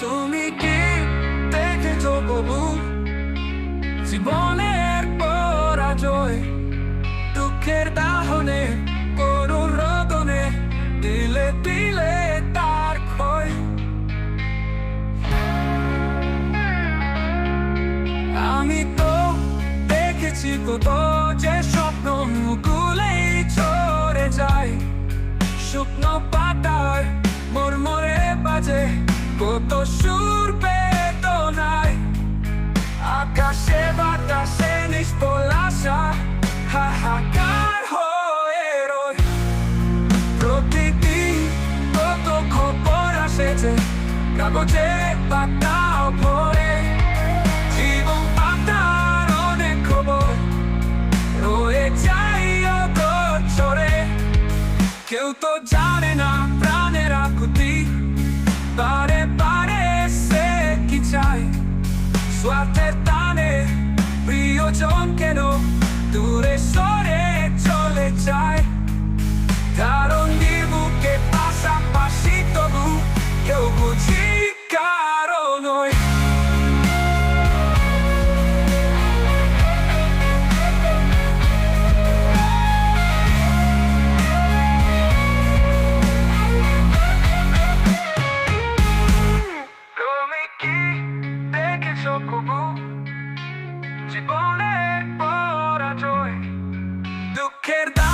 তুমি কি দেখেছ প্রভু? জীবনের পরাজয়, দুঃখের দাহনে, করুণ রদনে, দিলে দিলে তার ক্ষয়। আমি তো দেখেছি কত যে কাগজে পাতাও ভরে জীবন পাতার অনেক খবর রয়ে যাই অগোচরে কেউ তো জানে না প্রাণের আকুতি বারে বারে সে কি চায় স্বার্থের টানে প্রিয়জন কেন কবু। জীবনে পরাজয় দুঃখের রোদনে